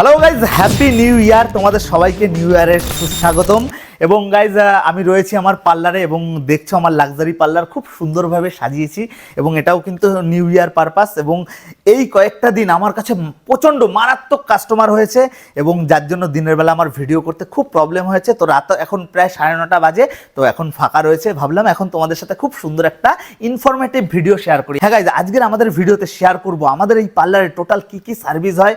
Hello guys happy new year তোমাদের সবাইকে new ইয়ারের সুস্বাগতম। এবং গাইজ আমি রয়েছি আমার পার্লারে এবং দেখছ আমার লাক্সারি পার্লার, খুব সুন্দরভাবে সাজিয়েছি এবং এটাও কিন্তু নিউ ইয়ার পারপাস এবং এই কয়েকটা দিন আমার কাছে প্রচণ্ড মারাত্মক কাস্টমার হয়েছে এবং যার জন্য দিনের বেলা আমার ভিডিও করতে খুব প্রবলেম হয়েছে। তো রাত এখন প্রায় সাড়ে নটা বাজে, তো এখন ফাঁকা রয়েছে। ভাবলাম এখন তোমাদের সাথে খুব সুন্দর একটা ইনফরমেটিভ ভিডিও শেয়ার করি। হ্যাঁ গাইজ আজকের আমাদের ভিডিওতে শেয়ার করব আমাদের এই পার্লারে টোটাল কি কি সার্ভিস হয়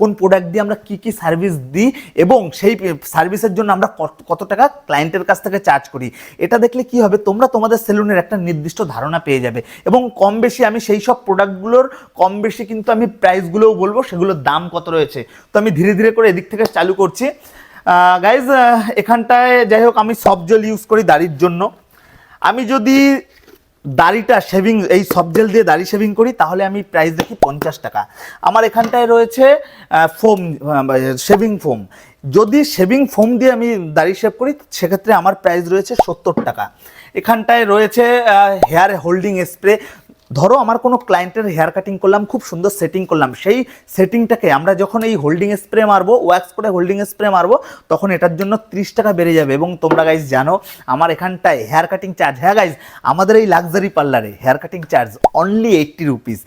কোন প্রোডাক্ট দিয়ে আমরা কি কি সার্ভিস দিই এবং সেই সার্ভিসের জন্য আমরা কত- টাকা ক্লায়েন্টের কাছ থেকে চার্জ করি। এটা দেখলে কি হবে? তোমরা তোমাদের সেলুনের একটা নির্দিষ্ট ধারণা পেয়ে যাবে। এবং কম বেশি আমি সেই সব প্রোডাক্টগুলোর কম বেশি কিন্তু আমি প্রাইসগুলোও বলব, সেগুলোর দাম কত রয়েছে? তো আমি ধীরে ধীরে করে এদিক থেকে চালু করছি। গাইজ এখানটায় যাই হোক, আমি সব জেল ইউজ করি দাড়ির জন্য। আমি যদি দাড়িটা শেভিং এই সব জেল দিয়ে দাড়ি শেভিং করি, তাহলে আমি প্রাইস দেখি পঞ্চাশ টাকা। আমার এখানটায় রয়েছে ফোম শেভিং ফোম যদি শেভিং ফোম দিয়ে আমি দাড়ি শেভ করি, সেক্ষেত্রে আমার প্রাইস রয়েছে সত্তর টাকা। এখানটায় রয়েছে হেয়ার হোল্ডিং স্প্রে ধরো আমার কোনো ক্লায়েন্টের হেয়ার কাটিং করলাম, খুব সুন্দর সেটিং করলাম, সেই সেটিংটাকে আমরা যখন এই হোল্ডিং স্প্রে মারবো ওয়াক্স করে হোল্ডিং স্প্রে মারবো, তখন এটার জন্য ত্রিশ টাকা বেড়ে যাবে। এবং তোমরা গাইজ জানো, আমার এখানটায় হেয়ার কাটিং চার্জ হ্যাঁ গাইজ আমাদের এই লাক্সারি পার্লারে hair cutting charge only eighty rupees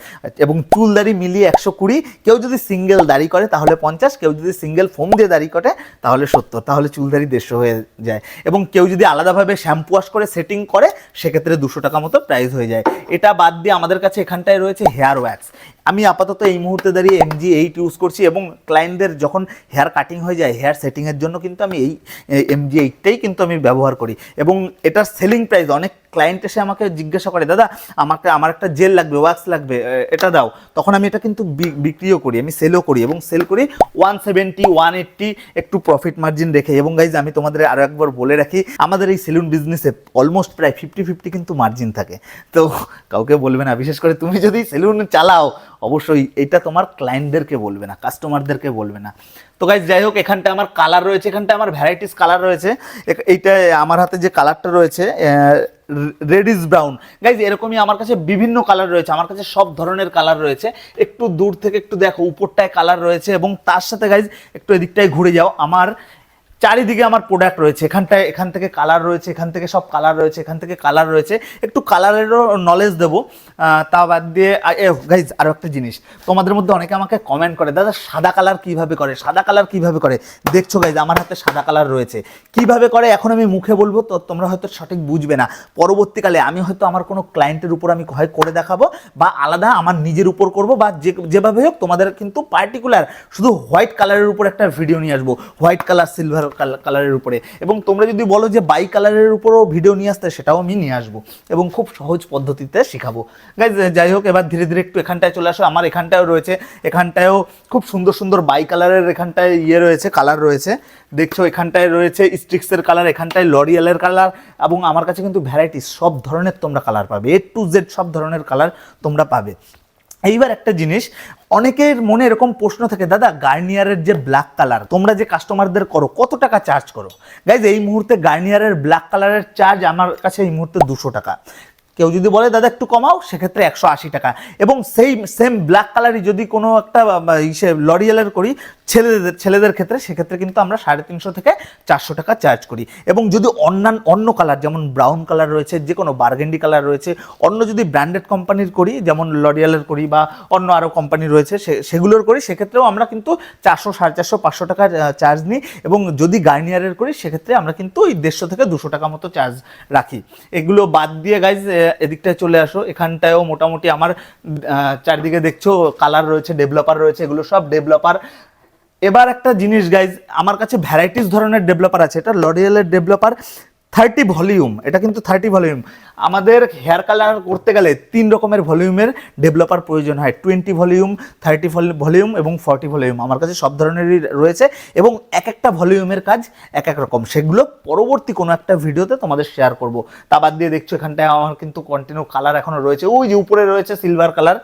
এবং চুল দাড়ি মিলিয়ে একশো কুড়ি। কেউ যদি সিঙ্গেল দাড়ি করে, তাহলে পঞ্চাশ, কেউ যদি সিঙ্গেল ফোম দিয়ে দাড়ি করে তাহলে সত্তর, তাহলে চুল দাড়ি দেড়শো হয়ে যায়। এবং কেউ যদি আলাদাভাবে শ্যাম্পু ওয়াশ করে সেটিং করে সেক্ষেত্রে দুশো টাকা মতো প্রাইস হয়ে যায়। এটা বাদ দিয়ে আমাদের কাছে এখানটায় রয়েছে হেয়ার ওয়্যাক্স আমি আপাতত এই মুহূর্তে দাঁড়িয়ে এমজি এইট ইউজ করছি এবং ক্লায়েন্টদের যখন হেয়ার কাটিং হয়ে যায় হেয়ার সেটিংয়ের জন্য কিন্তু আমি এই এমজি এইটটাই কিন্তু আমি ব্যবহার করি। এবং এটার সেলিং প্রাইস অনেক ক্লায়েন্ট এসে আমাকে জিজ্ঞাসা করে, দাদা, আমাকে, আমার একটা জেল লাগবে ওয়াক্স লাগবে এটা দাও। তখন আমি এটা কিন্তু বিক্রিও করি, আমি সেলও করি এবং সেল করি ওয়ান সেভেন্টি ওয়ান এইট্টি একটু প্রফিট মার্জিন রেখে। এবং গাইজ আমি তোমাদের আরও একবার বলে রাখি, আমাদের এই সেলুন বিজনেসে অলমোস্ট প্রায় ফিফটি ফিফটি কিন্তু মার্জিন থাকে। তো কাউকে বলবে না, বিশেষ করে তুমি যদি সেলুন চালাও অবশ্যই এটা তোমার ক্লায়েন্টদেরকে বলবে না কাস্টমারদেরকে বলবে না। তো গাইজ যাই হোক এখানটা আমার কালার রয়েছে এখানটা আমার ভ্যারাইটিস কালার রয়েছে। এইটা, আমার হাতে যে কালারটা রয়েছে রেড রেডিস ব্রাউন গাইজ এরকমই আমার কাছে বিভিন্ন কালার রয়েছে, আমার কাছে সব ধরনের কালার রয়েছে। একটু দূর থেকে একটু দেখো, উপরটায় কালার রয়েছে এবং তার সাথে গাইজ একটু এদিকটায় ঘুরে যাও। আমার চারিদিকে আমার প্রোডাক্ট রয়েছে। এখানটায়, এখান থেকে কালার রয়েছে, এখান থেকে সব কালার রয়েছে, এখান থেকে কালার রয়েছে। একটু কালারেরও নলেজ দেবো। তা বাদ দিয়ে গাইজ আরও একটা জিনিস। তোমাদের মধ্যে অনেকে আমাকে কমেন্ট করে, দাদা, সাদা কালার কীভাবে করে? সাদা কালার কীভাবে করে? দেখছ গাইজ আমার হাতে সাদা কালার রয়েছে। কীভাবে করে? এখন আমি মুখে বলব, তো তোমরা হয়তো সঠিক বুঝবে না। পরবর্তীকালে আমি হয়তো আমার কোনো ক্লায়েন্টের উপর আমি হয় করে দেখাবো, বা আলাদা আমার নিজের উপর করব, বা যে, যেভাবে হোক তোমাদের কিন্তু পার্টিকুলার শুধু হোয়াইট কালারের উপর একটা ভিডিও নিয়ে আসব। হোয়াইট কালার সিলভার কালারের উপরে। এবং তোমরা যদি বলো যে বাই কালারের উপরও ভিডিও নিয়ে আসতে, সেটাও আমি নিয়ে আসব এবং খুব সহজ পদ্ধতিতে শেখাবো। গাইজ যাই হোক, এবার ধীরে ধীরে একটু এখানটায় চলে আসো। আমার এখানটায়ও রয়েছে। এখানটায়ও খুব সুন্দর সুন্দর বাই কালারের এখানটায় ইয়ে রয়েছে কালার রয়েছে। দেখছ, এখানটায় রয়েছে স্ট্রিক্সের কালার এখানটায় লরিয়ালের কালার এবং আমার কাছে কিন্তু ভ্যারাইটি সব ধরনের তোমরা কালার পাবে। এ টু জেড সব ধরনের কালার তোমরা পাবে। এইবার একটা জিনিস, অনেকের মনে এরকম প্রশ্ন থাকে, দাদা, গার্নিয়ারের যে ব্ল্যাক কালার তোমরা যে কাস্টমারদের করো, কত টাকা চার্জ করো? গাইজ এই মুহূর্তে গার্নিয়ারের ব্ল্যাক কালারের চার্জ আমার কাছে এই মুহূর্তে দুশো টাকা। কেউ যদি বলে, দাদা, একটু কমাও, সেক্ষেত্রে একশো আশি টাকা। এবং সেই সেম ব্ল্যাক কালারই যদি কোনো একটা ইসে লরিয়ালের করি ছেলেদের ছেলেদের ক্ষেত্রে সেক্ষেত্রে কিন্তু আমরা সাড়ে তিনশো থেকে চারশো টাকা চার্জ করি। এবং যদি অন্যান্য অন্য কালার যেমন ব্রাউন কালার রয়েছে, যে কোনো বার্গেন্ডি কালার রয়েছে, অন্য যদি ব্র্যান্ডেড কোম্পানির করি, যেমন লরিয়ালের করি বা অন্য আরও কোম্পানি রয়েছে সেগুলোর করি, সেক্ষেত্রেও আমরা কিন্তু চারশো, সাড়ে চারশো, পাঁচশো টাকা চার্জ নিই। এবং যদি গার্নিয়ারের করি, সেক্ষেত্রে আমরা কিন্তু ওই দেড়শো থেকে দুশো টাকা মতো চার্জ রাখি। এগুলো বাদ দিয়ে গাইজ এদিকটায় চলে আসো। এখানটায়ও মোটামুটি আমার চারদিকে দেখছ কালার রয়েছে ডেভেলপার রয়েছে, এগুলো সব ডেভেলপার এবার একটা জিনিস গাইজ আমার কাছে ভ্যারাইটিস ধরনের ডেভেলপার আছে। এটা লরিয়ালের ডেভেলপার থার্টি ভলিউম এটা কিন্তু থার্টি ভলিউম আমাদের হেয়ার কালার করতে গেলে তিন রকমের ভলিউমের ডেভেলপার প্রয়োজন হয়। টোয়েন্টি ভলিউম থার্টি ভলিউম এবং ফর্টি ভলিউম আমার কাছে সব ধরনেরই রয়েছে এবং এক একটা ভলিউমের কাজ এক এক রকম। সেগুলো পরবর্তী কোনো একটা ভিডিওতে তোমাদের শেয়ার করব। তা বাদ দিয়ে দেখছ এখানটায় আমার কিন্তু কন্টিনিউ কালার এখনও রয়েছে। ওই যে উপরে রয়েছে সিলভার কালার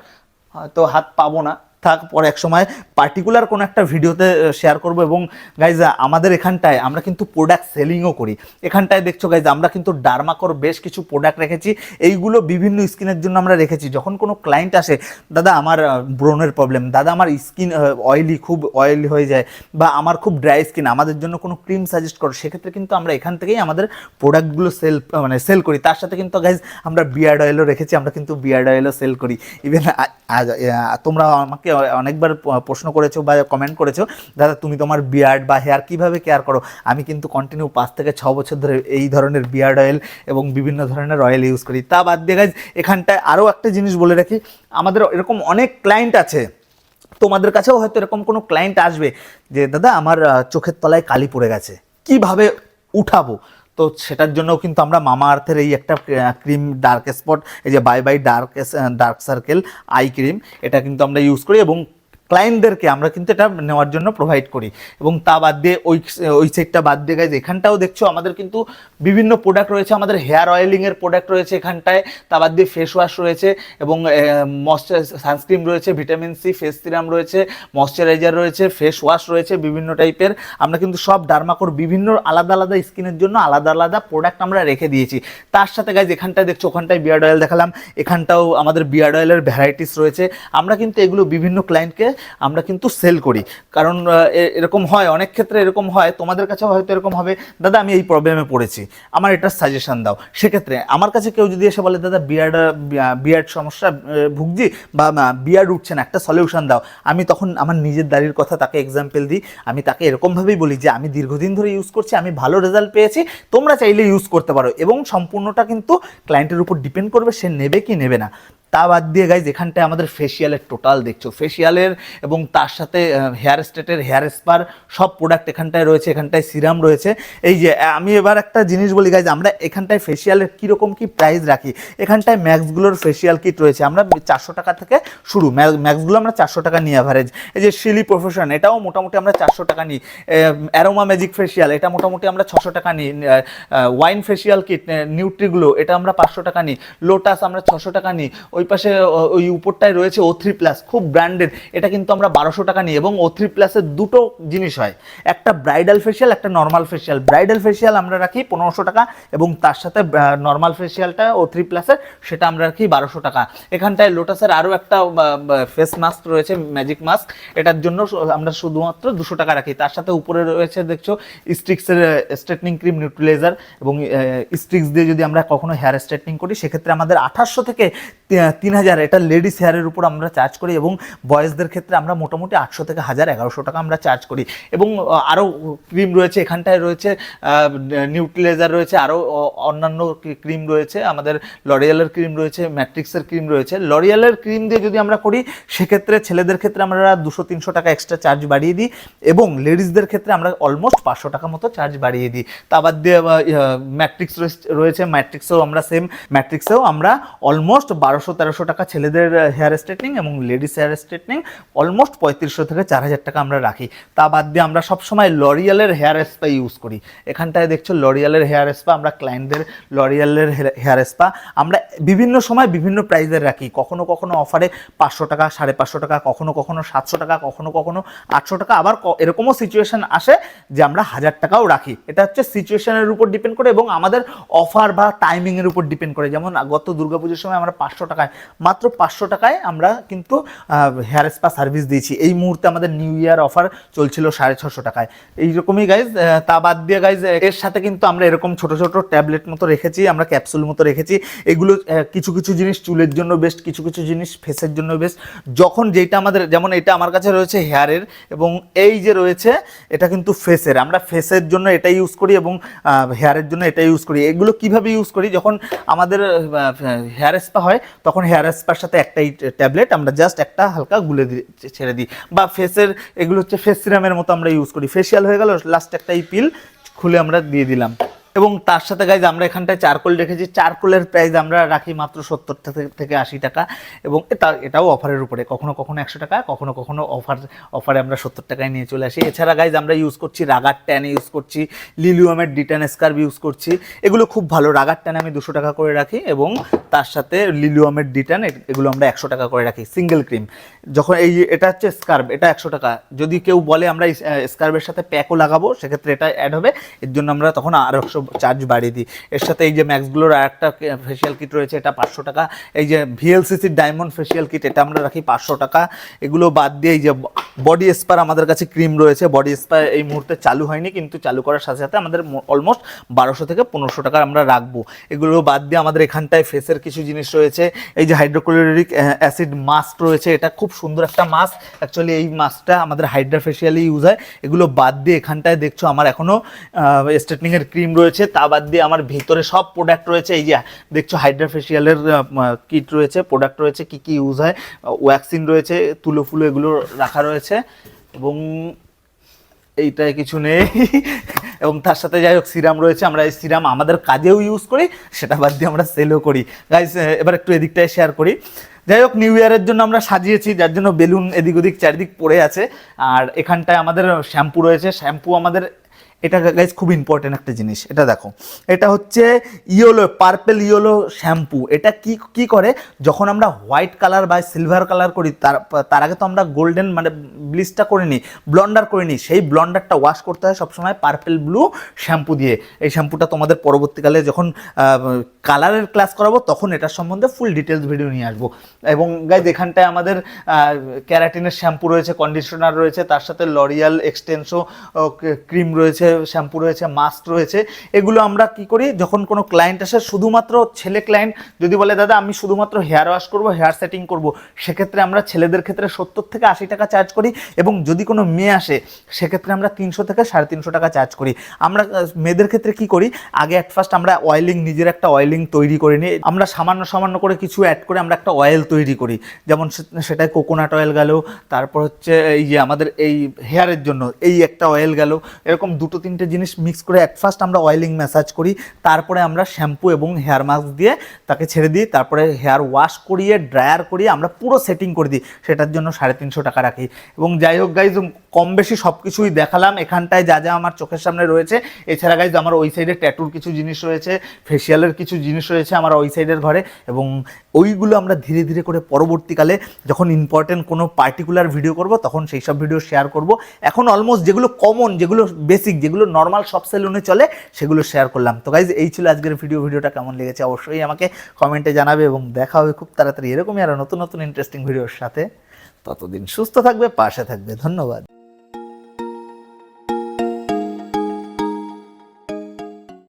হয়তো হাত পাবো না। থাক, পরে এক সময় পার্টিকুলার কোনো একটা ভিডিওতে শেয়ার করব এবং গাইজ আমাদের এখানটায় আমরা কিন্তু প্রোডাক্ট সেলিংও করি। এখানটায় দেখছ গাইজ আমরা কিন্তু ডার্মাকর বেশ কিছু প্রোডাক্ট রেখেছি। এইগুলো বিভিন্ন স্কিনের জন্য আমরা রেখেছি। যখন কোনো ক্লায়েন্ট আসে, দাদা, আমার ব্রোনের প্রবলেম দাদা, আমার স্কিন অয়েলি খুব অয়েলি হয়ে যায় বা আমার খুব ড্রাই স্কিন আমাদের জন্য কোনো ক্রিম সাজেস্ট করো। সেক্ষেত্রে কিন্তু আমরা এখান থেকেই আমাদের প্রোডাক্টগুলো সেল মানে সেল করি। তার সাথে কিন্তু গাইজ আমরা বিয়ার্ড অয়েলও রেখেছি, আমরা কিন্তু বিয়ার্ড অয়েলও সেল করি। ইভেন তোমরা আমাকে অনেকবার প্রশ্ন করেছ বা কমেন্ট করেছ, দাদা, তুমি তোমার বিয়ার্ড বা হেয়ার কীভাবে কেয়ার করো? আমি কিন্তু কন্টিনিউ পাঁচ থেকে ছ বছর ধরে এই ধরনের বিয়ার্ড অয়েল এবং বিভিন্ন ধরনের অয়েল ইউজ করি। তা বাদ দিয়ে গাইজ এখানটায় আরও একটা জিনিস বলে রাখি। আমাদের এরকম অনেক ক্লায়েন্ট আছে, তোমাদের কাছেও হয়তো এরকম কোনো ক্লায়েন্ট আসবে যে, দাদা, আমার চোখের তলায় কালি পড়ে গেছে, কীভাবে উঠাবো? তো সেটার জন্য কিন্তু আমরা মামা আর্থের এই একটা ক্রিম ডার্ক স্পট এই যে bye bye dark dark circle eye cream এটা কিন্তু আমরা ইউজ করি এবং ক্লায়েন্টদেরকে আমরা কিন্তু এটা নেওয়ার জন্য প্রোভাইড করি। এবং তা বাদ দিয়ে ওই ওই সেটটা বাদ দিয়ে গাইজ এখানটাও দেখছ আমাদের কিন্তু বিভিন্ন প্রোডাক্ট রয়েছে, আমাদের হেয়ার অয়েলিংয়ের প্রোডাক্ট রয়েছে এখানটায়, তা বাদ দিয়ে ফেস ওয়াশ রয়েছে এবং ময়শ্চার সানস্ক্রিন রয়েছে ভিটামিন সি ফেস সিরাম রয়েছে ময়শ্চারাইজার রয়েছে ফেস ওয়াশ রয়েছে বিভিন্ন টাইপের আমরা কিন্তু সব ডার্মাকোর বিভিন্ন আলাদা আলাদা স্কিনের জন্য আলাদা আলাদা প্রোডাক্ট আমরা রেখে দিয়েছি। তার সাথে গাইজ এখানটায় দেখছ, ওখানটায় বিয়ার্ড অয়েল দেখালাম, এখানটাও আমাদের বিয়ার্ড অয়েলের ভ্যারাইটিস রয়েছে। আমরা কিন্তু এগুলো বিভিন্ন ক্লায়েন্টকে আমরা কিন্তু সেল করি। কারণ এরকম হয়, অনেক ক্ষেত্রে এরকম হয়, তোমাদের কাছেও হয়তো এরকম হবে, দাদা, আমি এই প্রবলেমে পড়েছি, আমার এটার সাজেশান দাও। সেক্ষেত্রে আমার কাছে কেউ যদি এসে বলে, দাদা বিয়ার্ড বিয়ার্ড সমস্যা ভুগছি বা বিয়ার্ড উঠছে না, একটা সলিউশন দাও। আমি তখন আমার নিজের দাড়ির কথা তাকে এক্সাম্পল দিই। আমি তাকে এরকমভাবেই বলি যে, আমি দীর্ঘদিন ধরে ইউজ করছি, আমি ভালো রেজাল্ট পেয়েছি, তোমরা চাইলে ইউজ করতে পারো। এবং সম্পূর্ণটা কিন্তু ক্লায়েন্টের উপর ডিপেন্ড করবে, সে নেবে কি নেবে না। তা বাদ দিয়ে গাইজ এখানটায় আমাদের ফেসিয়ালের টোটাল দেখছ। ফেসিয়ালের এবং তার সাথে হেয়ার স্টেটের হেয়ার স্পার সব প্রোডাক্ট এখানটায় রয়েছে, এখানটায় সিরাম রয়েছে। এই যে আমি এবার একটা জিনিস বলি গাইজ আমরা এখানটায় ফেসিয়ালের কীরকম কি প্রাইস রাখি? এখানটায় ম্যাক্সগুলোর ফেসিয়াল কিট রয়েছে। আমরা চারশো টাকা থেকে শুরু। ম্যাক্সগুলো আমরা চারশো টাকা নিই অ্যাভারেজ এই যে শিলি প্রফেশন এটাও মোটামুটি আমরা চারশো টাকা নিই। অ্যারোমা ম্যাজিক ফেসিয়াল এটা মোটামুটি আমরা ছশো টাকা নিই। ওয়াইন ফেসিয়াল কিট নিউট্রিগুলো এটা আমরা পাঁচশো টাকা নিই। লোটাস আমরা ছশো টাকা নিই। ওই পাশে, ও- ওই উপরটায় রয়েছে ও থ্রি প্লাস খুব ব্র্যান্ডেড এটা কিন্তু আমরা বারোশো টাকা নিই এবং ও থ্রি প্লাসের দুটো জিনিস হয়। একটা ব্রাইডাল ফেসিয়াল একটা নর্মাল ফেসিয়াল ব্রাইডাল ফেসিয়াল আমরা রাখি পনেরোশো টাকা এবং তার সাথে নর্মাল ফেসিয়ালটা ও থ্রি প্লাসের সেটা আমরা রাখি বারোশো টাকা। এখানটায় লোটাসের আরও একটা ফেস মাস্ক রয়েছে ম্যাজিক মাস্ক এটার জন্য আমরা শুধুমাত্র দুশো টাকা রাখি। তার সাথে উপরে রয়েছে, দেখছ স্ট্রিক্সের স্ট্রেটনিং ক্রিম নিউট্রিলাইজার এবং স্ট্রিক্স দিয়ে যদি আমরা কখনো হেয়ার স্ট্রেটনিং করি, সেক্ষেত্রে আমাদের আঠাশশো থেকে তিন হাজার। এটা লেডিস হেয়ারের উপর আমরা চার্জ করি এবং বয়েজদের ক্ষেত্রে আমরা মোটামুটি আটশো থেকে হাজার এগারোশো টাকা আমরা চার্জ করি। এবং আরও ক্রিম রয়েছে, এখানটায় রয়েছে নিউট্রিলাইজার রয়েছে আরও অন্যান্য ক্রিম রয়েছে, আমাদের লরিয়ালের ক্রিম রয়েছে ম্যাট্রিক্সের ক্রিম রয়েছে। লরিয়ালের ক্রিম দিয়ে যদি আমরা করি, সেক্ষেত্রে ছেলেদের ক্ষেত্রে আমরা দুশো, তিনশো টাকা এক্সট্রা চার্জ বাড়িয়ে দিই এবং লেডিসদের ক্ষেত্রে আমরা অলমোস্ট পাঁচশো টাকা মতো চার্জ বাড়িয়ে দিই। তা বাদ দিয়ে ম্যাট্রিক্স রয়েছে ম্যাট্রিক্সেও আমরা সেম ম্যাট্রিক্সেও আমরা অলমোস্ট বারোশো তেরোশো টাকা ছেলেদের হেয়ার স্ট্রেটনিং এবং লেডিস হেয়ার স্ট্রেটনিং অলমোস্ট পঁয়ত্রিশশো থেকে চার হাজার টাকা আমরা রাখি। তা বাদ দিয়ে আমরা সবসময় লরিয়ালের হেয়ার স্পা ইউজ করি। এখানটায় দেখছ লরিয়ালের হেয়ার স্পা আমরা ক্লায়েন্টদের লরিয়ালের হেয়ার স্পা আমরা বিভিন্ন সময় বিভিন্ন প্রাইজের রাখি। কখনো কখনো অফারে পাঁচশো টাকা, সাড়ে পাঁচশো টাকা, কখনো কখনো সাতশো টাকা, কখনো কখনো আটশো টাকা, আবার এরকমও সিচুয়েশন আসে যে আমরা হাজার টাকাও রাখি। এটা হচ্ছে সিচুয়েশনের উপর ডিপেন্ড করে এবং আমাদের অফার বা টাইমিংয়ের উপর ডিপেন্ড করে। যেমন গত দুর্গাপুজোর সময় আমরা পাঁচশো টাকায়। মাত্র পাঁচশো টাকায় আমরা কিন্তু হেয়ার স্পা সার্ভিস দিয়েছি। এই মুহূর্তে আমাদের নিউ ইয়ার অফার চলছিল সাড়ে ছশো টাকায়। এইরকমই গাইজ তা বাদ দিয়ে গাইজ এর সাথে কিন্তু আমরা এরকম ছোট ছোট ট্যাবলেট মতো রেখেছি, আমরা ক্যাপসুল মতো রেখেছি। এগুলো কিছু কিছু জিনিস চুলের জন্য বেস্ট কিছু কিছু জিনিস ফেসের জন্য বেস্ট যখন যেটা আমাদের, যেমন এটা আমার কাছে রয়েছে হেয়ারের, এবং এই যে রয়েছে, এটা কিন্তু ফেসের আমরা ফেসের জন্য এটা ইউজ করি এবং হেয়ারের জন্য এটা ইউজ করি। এগুলো কীভাবে ইউজ করি? যখন আমাদের হেয়ার স্পা হয়, তখন হেয়ার স্পার সাথে একটাই ট্যাবলেট আমরা জাস্ট একটা হালকা গুলে দিয়ে ছেড়ে দিই। বা ফেসের এগুলো হচ্ছে ফেস সিরামের মতো আমরা ইউজ করি। ফেসিয়াল হয়ে গেল লাস্ট একটাই পিল খুলে আমরা দিয়ে দিলাম। এবং তার সাথে গাইজ আমরা এখানটায় চারকোল রেখেছি। চারকোলের প্রাইস আমরা রাখি মাত্র সত্তর থেকে আশি টাকা এবং এটা, এটাও অফারের উপরে। কখনো কখনো একশো টাকা, কখনো কখনো অফার অফারে আমরা সত্তর টাকায় নিয়ে চলে আসি। এছাড়া গাইজ আমরা ইউজ করছি রাগার ট্যান ইউজ করছি লিলিয়ামের ডিটান স্কার্ভ ইউজ করছি। এগুলো খুব ভালো, রাগার ট্যান আমি দুশো টাকা করে রাখি এবং তার সাথে লিলিয়ামের ডিটান এগুলো আমরা একশো টাকা করে রাখি সিঙ্গেল ক্রিম যখন এই, এটা হচ্ছে স্কার্ভ এটা একশো টাকা। যদি কেউ বলে আমরা স্কার্ভের সাথে প্যাকও লাগাবো, সেক্ষেত্রে এটা অ্যাড হবে। এর জন্য আমরা তখন আরও একশো চার্জ বাড়িয়ে দিই। এর সাথে এই যে ম্যাক্সগুলোর আর একটা ফেসিয়াল কিট রয়েছে, এটা পাঁচশো টাকা। এই যে ভিএলসিসির ডায়মন্ড ফেসিয়াল কিট এটা আমরা রাখি পাঁচশো টাকা। এগুলো বাদ দিয়ে এই যে বডি স্পার আমাদের কাছে ক্রিম রয়েছে। বডি স্পার এই মুহূর্তে চালু হয়নি, কিন্তু চালু করার সাথে সাথে আমাদের অলমোস্ট বারোশো থেকে পনেরোশো টাকা আমরা রাখব। এগুলো বাদ দিয়ে আমাদের এখানটায় ফেসের কিছু জিনিস রয়েছে। এই যে হাইড্রোক্লোরিক অ্যাসিড মাস্ক রয়েছে, এটা খুব সুন্দর একটা মাস্ক অ্যাকচুয়ালি এই মাস্কটা আমাদের হাইড্রা ফেসিয়ালি ইউজ হয়। এগুলো বাদ দিয়ে এখানটায় দেখছ, আমার এখনও স্ট্রেটনিংয়ের ক্রিম রয়েছে। তা বাদ দিয়ে আমার ভিতরে সব প্রোডাক্ট রয়েছে। এই যে দেখছ হাইড্রা ফেসিয়ালের কিট রয়েছে প্রোডাক্ট রয়েছে, কি কি ইউজ হয়। ওয়্যাক্সিন রয়েছে, তুলো ফুলো এগুলো রাখা রয়েছে। এবং এইটায় কিছু নেই। এবং তার সাথে যাই হোক, সিরাম রয়েছে, আমরা এই সিরাম আমাদের কাজেও ইউজ করি, সেটা বাদ দিয়ে আমরা সেলও করি। গাইস এবার একটু এদিকটায় শেয়ার করি। যাই হোক নিউ ইয়ারের জন্য আমরা সাজিয়েছি, যার জন্য বেলুন এদিক ওদিক চারিদিক পড়ে আছে। আর এখানটায় আমাদের শ্যাম্পু রয়েছে শ্যাম্পু আমাদের এটা গাইজ খুব ইম্পর্টেন্ট একটা জিনিস, এটা দেখো। এটা হচ্ছে ইয়েলো পার্পেল ইয়েলো শ্যাম্পু এটা কি কি করে? যখন আমরা হোয়াইট কালার বা সিলভার কালার করি, তার তার আগে তো আমরা গোল্ডেন মানে ব্লিচটা করে নিই ব্লন্ডার করে নিই। সেই ব্লন্ডারটা ওয়াশ করতে হয় সবসময় পার্পেল ব্লু শ্যাম্পু দিয়ে। এই শ্যাম্পুটা তোমাদের পরবর্তীকালে যখন কালারের ক্লাস করাবো, তখন এটার সম্বন্ধে ফুল ডিটেলস ভিডিও নিয়ে আসব। এবং গাইজ এখানটায় আমাদের ক্যারাটিনের শ্যাম্পু রয়েছে কন্ডিশনার রয়েছে, তার সাথে লরিয়াল এক্সটেন্সো ক্রিম রয়েছে শ্যাম্পু রয়েছে, মাস্ক রয়েছে, এগুলো আমরা কি করি? যখন কোনো ক্লায়েন্ট আসে, শুধুমাত্র ছেলে ক্লায়েন্ট যদি বলে, দাদা, আমি শুধুমাত্র হেয়ার ওয়াশ করব হেয়ার সেটিং করব। সেক্ষেত্রে আমরা ছেলেদের ক্ষেত্রে সত্তর থেকে আশি টাকা চার্জ করি এবং যদি কোনো মেয়ে আসে, সেক্ষেত্রে আমরা তিনশো থেকে সাড়ে তিনশো টাকা চার্জ করি। আমরা মেয়েদের ক্ষেত্রে কি করি? আগে অ্যাট ফার্স্ট আমরা অয়েলিং নিজের একটা অয়েলিং তৈরি করে নিই। আমরা সামান্য সামান্য করে কিছু অ্যাড করে আমরা একটা অয়েল তৈরি করি। যেমন সে- সেটায় কোকোনাট অয়েল গেল, তারপর হচ্ছে এই যে আমাদের এই হেয়ারের জন্য, এই একটা অয়েল গেল, এরকম দুটো তিনটে জিনিস মিক্স করে এক ফার্স্ট আমরা অয়েলিং ম্যাসাজ করি, তারপরে আমরা শ্যাম্পু এবং হেয়ার মাস্ক দিয়ে তাকে ছেড়ে দিই, তারপরে হেয়ার ওয়াশ করিয়ে ড্রায়ার করিয়ে আমরা পুরো সেটিং করে দিই, সেটার জন্য সাড়ে তিনশো টাকা রাখি। এবং যাই হোক গাইজ কম বেশি সব কিছুই দেখালাম, এখানটায় যা যা আমার চোখের সামনে রয়েছে। এছাড়া গাইজ আমার ওই সাইডে ট্যাটুর কিছু জিনিস রয়েছে ফেসিয়ালের কিছু জিনিস রয়েছে আমার ওই সাইডের ঘরে, এবং ওইগুলো আমরা ধীরে ধীরে করে পরবর্তীকালে যখন ইম্পর্টেন্ট কোনো পার্টিকুলার ভিডিও করব, তখন সেই সব ভিডিও শেয়ার করব। এখন অলমোস্ট যেগুলো কমন যেগুলো বেসিক যেগুলো নর্মাল সব সেলুনে চলে, সেগুলো শেয়ার করলাম। তো গাইজ এই ছিল আজকের ভিডিও ভিডিওটা কেমন লেগেছে অবশ্যই আমাকে কমেন্টে জানাবে এবং দেখা হবে খুব তাড়াতাড়ি এরকমই আরও নতুন নতুন ইন্টারেস্টিং ভিডিওর সাথে। ততদিন সুস্থ থাকবে, পাশে থাকবে। ধন্যবাদ।